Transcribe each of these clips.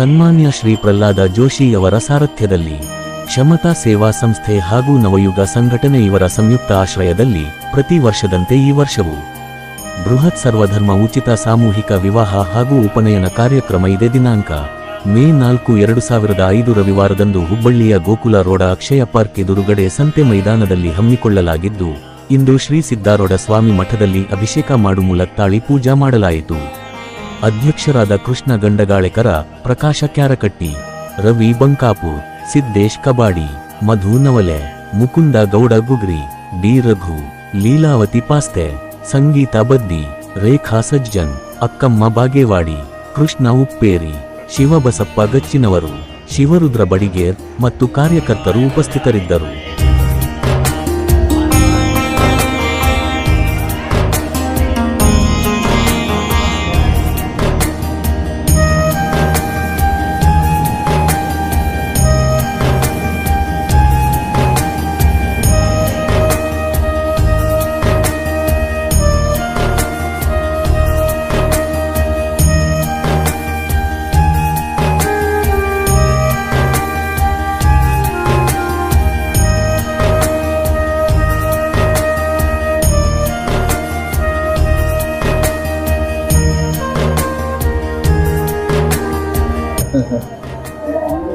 ಸನ್ಮಾನ್ಯ ಶ್ರೀ ಪ್ರಹ್ಲಾದ ಜೋಶಿಯವರ ಸಾರಥ್ಯದಲ್ಲಿ, ಕ್ಷಮತಾ ಸೇವಾ ಸಂಸ್ಥೆ ಹಾಗೂ ನವಯುಗ ಸಂಘಟನೆ ಇವರ ಸಂಯುಕ್ತ ಆಶ್ರಯದಲ್ಲಿ ಪ್ರತಿ ವರ್ಷದಂತೆ ಈ ವರ್ಷವೂ ಬೃಹತ್ ಸರ್ವಧರ್ಮ ಉಚಿತ ಸಾಮೂಹಿಕ ವಿವಾಹ ಹಾಗೂ ಉಪನಯನ ಕಾರ್ಯಕ್ರಮ ಇದೇ. ದಿನಾಂಕ ಮೇ ನಾಲ್ಕು ಎರಡು ಸಾವಿರದ ಐದು ರವಿವಾರದಂದು ಹುಬ್ಬಳ್ಳಿಯ ಗೋಕುಲ ರೋಡ ಅಕ್ಷಯ ಪಾರ್ಕ್ ಎದುರುಗಡೆ ಸಂತೆ ಮೈದಾನದಲ್ಲಿ ಹಮ್ಮಿಕೊಳ್ಳಲಾಗಿದ್ದು, ಇಂದು ಶ್ರೀ ಸಿದ್ದಾರೋಡ ಸ್ವಾಮಿ ಮಠದಲ್ಲಿ ಅಭಿಷೇಕ ಮಾಡು ಮೂಲಕ ತಾಳಿ ಪೂಜಾ ಮಾಡಲಾಯಿತು. ಅಧ್ಯಕ್ಷರಾದ ಕೃಷ್ಣ ಗಂಡಗಾಳೆಕರ ಪ್ರಕಾಶ ಕ್ಯಾರಕಟ್ಟಿ, ರವಿ ಬಂಕಾಪುರ್, ಸಿದ್ದೇಶ್ ಕಬಾಡಿ, ಮಧು ನವಲೆ, ಮುಕುಂದ ಗೌಡ ಗುಗ್ರಿ, ಡಿ ರಘು, ಲೀಲಾವತಿ ಪಾಸ್ತೆ, ಸಂಗೀತ ಬದ್ದಿ, ರೇಖಾ ಸಜ್ಜನ್, ಅಕ್ಕಮ್ಮ ಬಾಗೇವಾಡಿ, ಕೃಷ್ಣ ಉಪ್ಪೇರಿ, ಶಿವಬಸಪ್ಪ ಗಚ್ಚಿನವರು, ಶಿವರುದ್ರ ಬಡಿಗೇರ್ ಮತ್ತು ಕಾರ್ಯಕರ್ತರು ಉಪಸ್ಥಿತರಿದ್ದರು.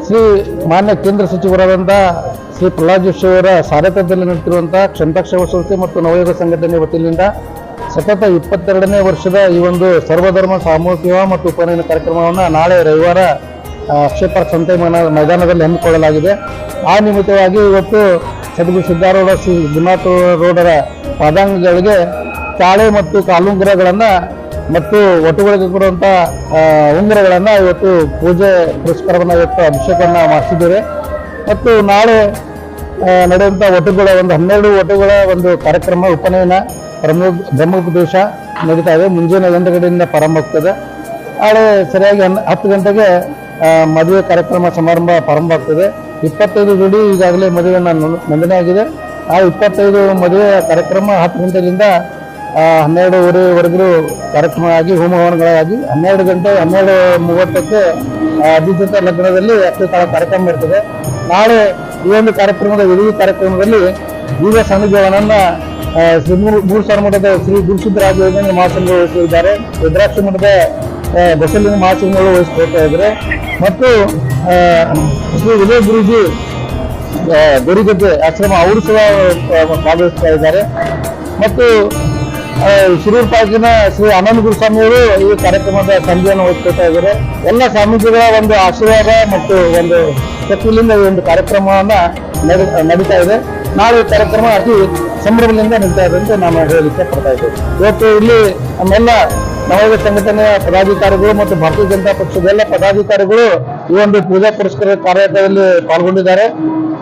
ಶ್ರೀ ಮಾನ್ಯ ಕೇಂದ್ರ ಸಚಿವರಾದಂಥ ಶ್ರೀ ಪ್ರಹ್ಲಾದ್ ಜೋಶಿ ಅವರ ಸಾರಥ್ಯದಲ್ಲಿ ನಡೆದಿರುವಂಥ ಕ್ಷಮತಾಕ್ಷೇಮ ಸಂಸ್ಥೆ ಮತ್ತು ನವಯುಗ ಸಂಘಟನೆ ವತಿಯಿಂದ ಸತತ ಇಪ್ಪತ್ತೆರಡನೇ ವರ್ಷದ ಈ ಒಂದು ಸರ್ವಧರ್ಮ ಸಾಮೂಹಿಕ ವಿವಾಹ ಮತ್ತು ಉಪನಯನ ಕಾರ್ಯಕ್ರಮವನ್ನು ನಾಳೆ ರವಿವಾರ ಪಾರ್ಕ್ ಸಂತೆ ಮೈದಾನದಲ್ಲಿ ಹಮ್ಮಿಕೊಳ್ಳಲಾಗಿದೆ. ಆ ನಿಮಿತ್ತವಾಗಿ ಇವತ್ತು ಸದ್ಗುರು ಸಿದ್ದಾರೂಢ ಶ್ರೀ ಗುರುನಾಥ ರೋಡರ ಪಾದಾಂಗಗಳಿಗೆ ತಾಳೆ ಮತ್ತು ಕಾಲುಂಗುರಗಳನ್ನು ಮತ್ತು ಒಟ್ಟುಗಳಿಗೆ ಕೊಡುವಂಥ ಉಂಗುರಗಳನ್ನು ಇವತ್ತು ಪೂಜೆ ಪುರಸ್ಕಾರವನ್ನು ಇವತ್ತು ಅಭಿಷೇಕವನ್ನು ಮಾಡಿಸಿದ್ದೇವೆ. ಮತ್ತು ನಾಳೆ ನಡೆಯುವಂಥ ಒಟ್ಟುಗಳ ಒಂದು ಹನ್ನೆರಡು ಒಟ್ಟುಗಳ ಒಂದು ಕಾರ್ಯಕ್ರಮ ಉಪನಯನ ಬ್ರಹ್ಮ, ಬ್ರಹ್ಮೋಪದೇಶ ನಡೀತಾ ಇದೆ. ಮುಂಜಾನೆ ಒಂದು ಗಂಟೆಯಿಂದ ಪ್ರಾರಂಭ ಆಗ್ತದೆ. ನಾಳೆ ಸರಿಯಾಗಿ ಹನ್, ಹತ್ತು ಗಂಟೆಗೆ ಮದುವೆ ಕಾರ್ಯಕ್ರಮ ಸಮಾರಂಭ ಪ್ರಾರಂಭ ಆಗ್ತದೆ. ಇಪ್ಪತ್ತೈದು ಜೋಡಿ ಈಗಾಗಲೇ ಮದುವೆಯನ್ನು ನೋಂದಣಿ ಆಗಿದೆ ಆ ಇಪ್ಪತ್ತೈದು ಮದುವೆ ಕಾರ್ಯಕ್ರಮ ಹತ್ತು ಗಂಟೆಯಿಂದ ಹನ್ನೆರಡುವರೆವರೆಗೂ ಕಾರ್ಯಕ್ರಮ ಆಗಿ ಹೋಮ ಹವನಗಳಾಗಿ ಹನ್ನೆರಡು ಗಂಟೆ, ಹನ್ನೆರಡು ಮೂವತ್ತಕ್ಕೆ ಅಭಿಜಿತ ಲಗ್ನದಲ್ಲಿ ಅಕ್ಷಿ ಕಾರ್ಯಕ್ರಮ ಇರ್ತದೆ. ನಾಳೆ ಈ ಒಂದು ಕಾರ್ಯಕ್ರಮದ ವಿಧಿ ಕಾರ್ಯಕ್ರಮದಲ್ಲಿ ಈಗ ಸಾನ್ನಿಧ್ಯವನ್ನ ಶ್ರೀ ಮೂರು ಸಾವಿರ ಮಠದ ಶ್ರೀ ಗುರುಸಿದ್ದರಾಜ ಯೋಜನೆ ಮಹಾಸಂಘ ವಹಿಸಲಿದ್ದಾರೆ ರುದ್ರಾಕ್ಷ ಮಠದ ಬಸಲಿನ ಮಹಾಸಂಘಗಳು ವಹಿಸ್ಕೊಳ್ತಾ ಇದ್ದಾರೆ. ಮತ್ತು ಶ್ರೀ ವಿಜಯ ಗುರುಜಿ ಗರಿಗದ್ದೆ ಆಶ್ರಮ, ಅವರು ಸಹ ಭಾಗವಹಿಸ್ತಾ ಇದ್ದಾರೆ. ಮತ್ತು ಶಿರೂರು ತಾಲೂಕಿನ ಶ್ರೀ ಆನಂದ ಗುರುಸ್ವಾಮಿ ಅವರು ಈ ಕಾರ್ಯಕ್ರಮದ ಸಂಧಿಯನ್ನು ಓದ್ಕೊಳ್ತಾ ಇದ್ದಾರೆ. ಎಲ್ಲ ಸ್ವಾಮೀಜಿಗಳ ಒಂದು ಆಶೀರ್ವಾದ ಮತ್ತು ಒಂದು ಶಕ್ತಿಯಿಂದ ಈ ಒಂದು ಕಾರ್ಯಕ್ರಮವನ್ನ ನಡೆ- ನಡೀತಾ ಇದೆ. ನಾಳೆ ಈ ಕಾರ್ಯಕ್ರಮ ಅತಿ ಸಂಭ್ರಮದಿಂದ ನಡೀತಾ ಇದೆ ಅಂತ ನಾನು ಹೇಳಲಿಕ್ಕೆ ಪಡ್ತಾ ಇದ್ದೇವೆ. ಇವತ್ತು ಇಲ್ಲಿ ನಮ್ಮೆಲ್ಲ ನವೋದಯ ಸಂಘಟನೆಯ ಪದಾಧಿಕಾರಿಗಳು ಮತ್ತು ಭಾರತೀಯ ಜನತಾ ಪಕ್ಷದ ಎಲ್ಲ ಪದಾಧಿಕಾರಿಗಳು ಈ ಒಂದು ಪೂಜಾ ಪುರಸ್ಕಾರ ಕಾರ್ಯಕ್ರಮದಲ್ಲಿ ಪಾಲ್ಗೊಂಡಿದ್ದಾರೆ.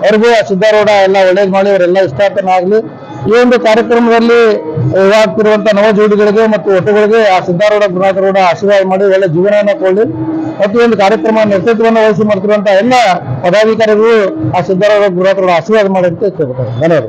ಅವ್ರಿಗೂ ಸಿದ್ದಾರೂಢ ಎಲ್ಲ ಒಳ್ಳೇದು ಮಾಡಿ, ಅವರೆಲ್ಲ ಇಷ್ಟಾರ್ಥನಾಗಲಿ ಈ ಒಂದು ಕಾರ್ಯಕ್ರಮದಲ್ಲಿ ಆಗ್ತಿರುವಂತಹ ನವ ಜೋಡಿಗಳಿಗೆ ಮತ್ತು ಒಟ್ಟುಗಳಿಗೆ ಆ ಸಿದ್ದಾರೂಢ ಗುಣಾಕರೂಢ ಆಶೀರ್ವಾದ ಮಾಡಿ ಒಳ್ಳೆ ಜೀವನವನ್ನು ಕೊಳ್ಳಿ. ಮತ್ತು ಒಂದು ಕಾರ್ಯಕ್ರಮ ನೇತೃತ್ವವನ್ನು ವಹಿಸಿ ಮಾಡ್ತಿರುವಂತಹ ಎಲ್ಲ ಪದಾಧಿಕಾರಿಗಳು ಆ ಸಿದ್ದಾರೂಢ ಗುಣಾಕರೂಢ ಆಶೀರ್ವಾದ ಮಾಡಿ ಅಂತ ಕೇಳ್ಕೊತಾರೆ ಧನ್ಯವಾದ